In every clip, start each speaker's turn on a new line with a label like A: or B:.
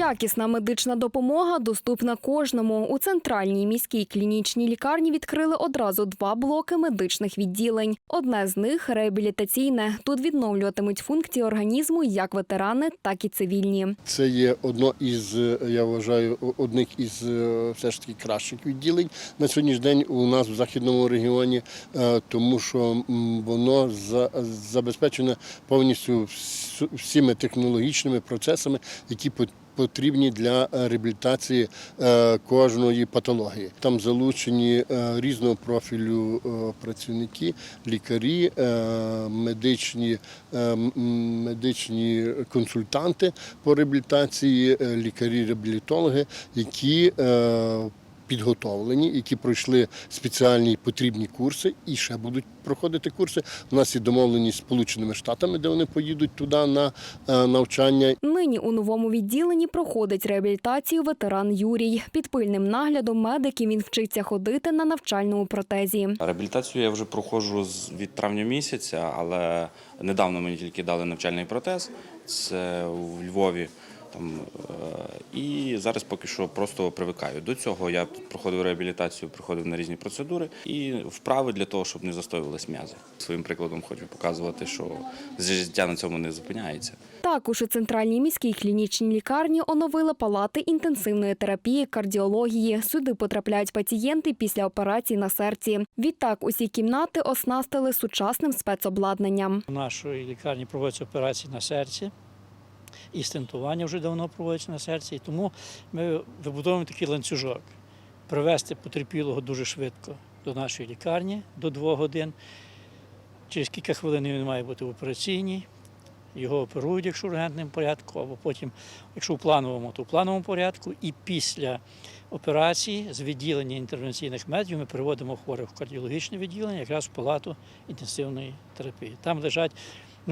A: Якісна медична допомога доступна кожному. У центральній міській клінічній лікарні відкрили одразу два блоки медичних відділень. Одне з них реабілітаційне. Тут відновлюватимуть функції організму як ветерани, так і цивільні.
B: Це є одно із, е, я вважаю, одних із е, все ж таки кращих відділень на сьогоднішній день у нас в західному регіоні, е, тому що воно за- забезпечене повністю всіми технологічними процесами, які по- Потрібні для е, реабілітації е, кожної патології. Там залучені е, різного профілю працівники, лікарі, медичні, медичні консультанти по реабілітації, лікарі-реабілітологи, які підготовлені, які пройшли спеціальні потрібні курси і ще будуть проходити курси. У нас є домовленість з Сполученими Штатами, де вони поїдуть туди на е, навчання.
A: Нині у новому відділенні проходить реабілітацію ветеран Юрій. Під пильним наглядом медиків він вчиться ходити на навчальному протезі.
C: Реабілітацію я вже проходжу з- від травня місяця, але недавно мені тільки дали навчальний протез. Це у Львові. Там, е, і зараз поки що просто привикаю. До цього я проходив реабілітацію, приходив на різні процедури і вправи для того, щоб не застоювались м'язи. Своїм прикладом хочу показувати, що життя на цьому не зупиняється.
A: Також у центральній міській клінічній лікарні оновили палати інтенсивної терапії, кардіології. Сюди потрапляють пацієнти після операцій на серці. Відтак усі кімнати оснастили сучасним спецобладнанням.
D: У нашій лікарні проводяться операції на серці, і стентування вже давно проводиться на серці. І тому ми вибудовуємо такий ланцюжок. Привезти потерпілого дуже швидко до нашої лікарні до двох годин. Через кілька хвилин він має бути в операційній. Його оперують, якщо в ургентному порядку, або потім, якщо в плановому, то в плановому порядку. І після операції з відділення інтервенційних медиків ми переводимо хворих в кардіологічне відділення, якраз в палату інтенсивної терапії. Там лежать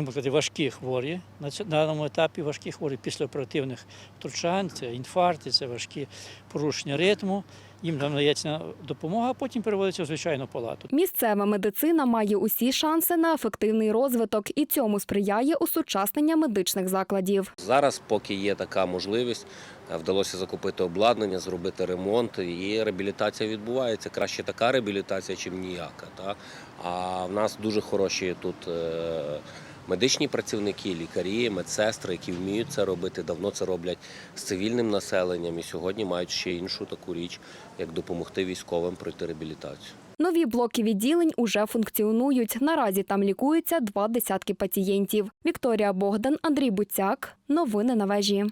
D: ну, сказати, важкі хворі на цьому- даному етапі важкі хворі після оперативних втручань, це інфаркти, це важкі порушення ритму. Їм там надається допомога, а потім переводиться в звичайну палату.
A: Місцева медицина має усі шанси на ефективний розвиток, і цьому сприяє осучаснення медичних закладів.
E: Зараз, поки є така можливість, е, вдалося закупити обладнання, зробити ремонт, і реабілітація відбувається. Краще така реабілітація, чим ніяка. Та? А в нас дуже хороші тут е, медичні працівники, лікарі, медсестри, які вміють це робити, давно це роблять з цивільним населенням і сьогодні мають ще іншу таку річ, як допомогти військовим пройти реабілітацію.
A: Нові блоки відділень уже функціонують. Наразі там лікуються два десятки пацієнтів. Вікторія Богдан, Андрій Буцяк. Новини на вежі.